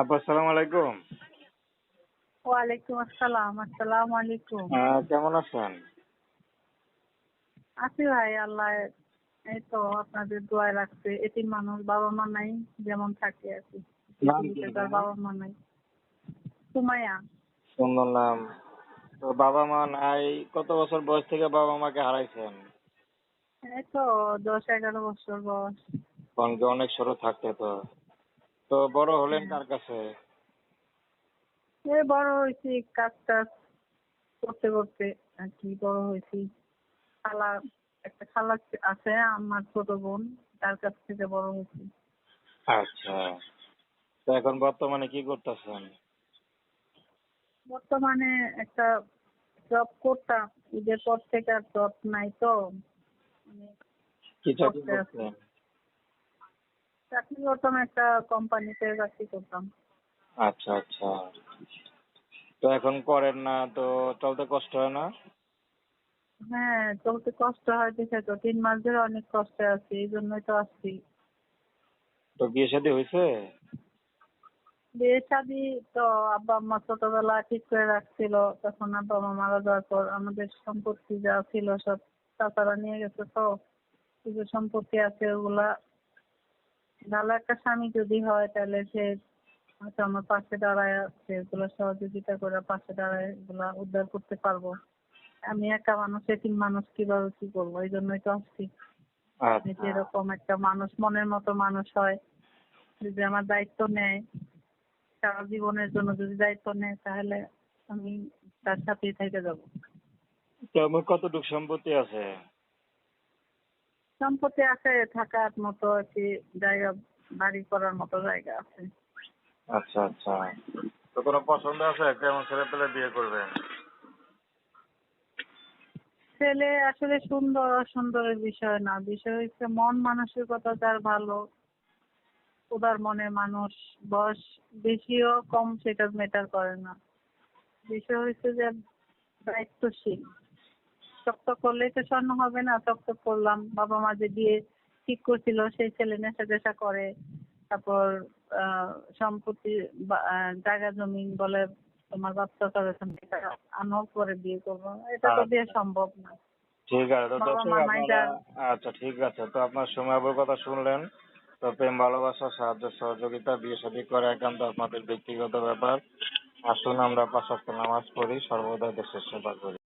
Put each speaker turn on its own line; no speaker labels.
আপু আসসালামু আলাইকুম।
ওয়ালাইকুম আসসালাম আসসালামু আলাইকুম।
আহ, কেমন আছেন?
আছি ভাই আল্লাহ এই তো আপনাদের দোয়ায় রাখছে। এতিম মানুষ বাবা মা নাই যেমন থাকে আর কি? বাবা মা নাই। সুমাইয়া।
সুন্দর নাম। তো বাবা মা নাই কত বছর বয়স থেকে বাবা মাকে হারাইছেন?
এই তো দশ এগারো বছর বয়স।
অনেক ছোট থাকতে তো। তো বড় হলেন কার কাছে?
এই বড় হয়েছি কাজ টাজ করতে করতে আর কি বড় হয়েছি। খালা একটা খালা আছে আমার ছোট বোন তার কাছ থেকে বড় হয়েছি।
আচ্ছা। তো এখন বর্তমানে কি করতেছেন?
বর্তমানে একটা জব করতাম ঈদের পর থেকে আর জব নাই তো।
কি চাকরি
করতে আছি।
করছেন?
চাকরি করতাম একটা কোম্পানিতে চাকরি করতাম।
আচ্ছা আচ্ছা। তো এখন করেন না তো চলতে কষ্ট হয় না?
হ্যাঁ চলতে কষ্ট হয় দেখে তো তিন মাস ধরে অনেক কষ্টে আছি এই জন্যই তো আসছি।
তো বিয়ে শাদী হয়েছে?
বিয়ে শাদি তো আব্বা আম্মা ছোটবেলা ঠিক করে রাখছিল তখন আব্বা আম্মা মারা যাওয়ার পর আমাদের সম্পত্তি যা ছিল সব চাচারা নিয়ে গেছে তো কিছু সম্পত্তি আছে ওগুলা ভালো একটা স্বামী যদি হয় তাহলে সে হয়তো আমার পাশে দাঁড়ায় সেগুলো সহযোগিতা করে পাশে দাঁড়ায় এগুলা উদ্ধার করতে পারব। আমি একা মানুষ এতিম মানুষ কীভাবে কি করব? এই জন্যই তো আসছি।
আচ্ছা।
এরকম একটা মানুষ মনের মতো মানুষ হয় যদি আমার দায়িত্ব নেয় সারা জীবনের জন্য যদি দায়িত্ব নেয় তাহলে আমি তার সাথেই থেকে যাব।
তো আমার কতটুকু সম্পত্তি আছে?
সম্পত্তি আছে থাকার মতো কি জায়গা বাড়ি করার মতো জায়গা আছে।
আচ্ছা আচ্ছা। তো কোনো পছন্দ আছে? কেমন ছেলে পেলে বিয়ে করবেন?
ছেলে আসলে সুন্দর অসুন্দরের বিষয় না। বিষয় হচ্ছে মন মানসিকতা যার ভালো উদার মনে মানুষ বয়স বেশিও কম সেটা ম্যাটার করে না। বিষয় হচ্ছে যে দায়িত্বশীল। শক্ত করলেই তো স্বর্ণ হবে না শক্ত করলাম। বাবা মা যে বিয়ে ঠিক করছিল সেই ছেলে নেশা টেশা করে। তারপর সম্পত্তি জায়গা জমি বলে তোমার বাচ্চা করে আনো পরে বিয়ে করব। এটা তো বিয়ে সম্ভব না।
ঠিক আছে তো দর্শক আপনারা আচ্ছা ঠিক আছে তো আপনার সময়ের কথা শুনলেন। তো প্রেম ভালোবাসা সাহায্য সহযোগিতা বিয়ে শাদী করা একান্ত আপনাদের ব্যক্তিগত ব্যাপার। আসুন আমরা পাঁচ নামাজ পড়ি সর্বদা দেশের সেবা করি।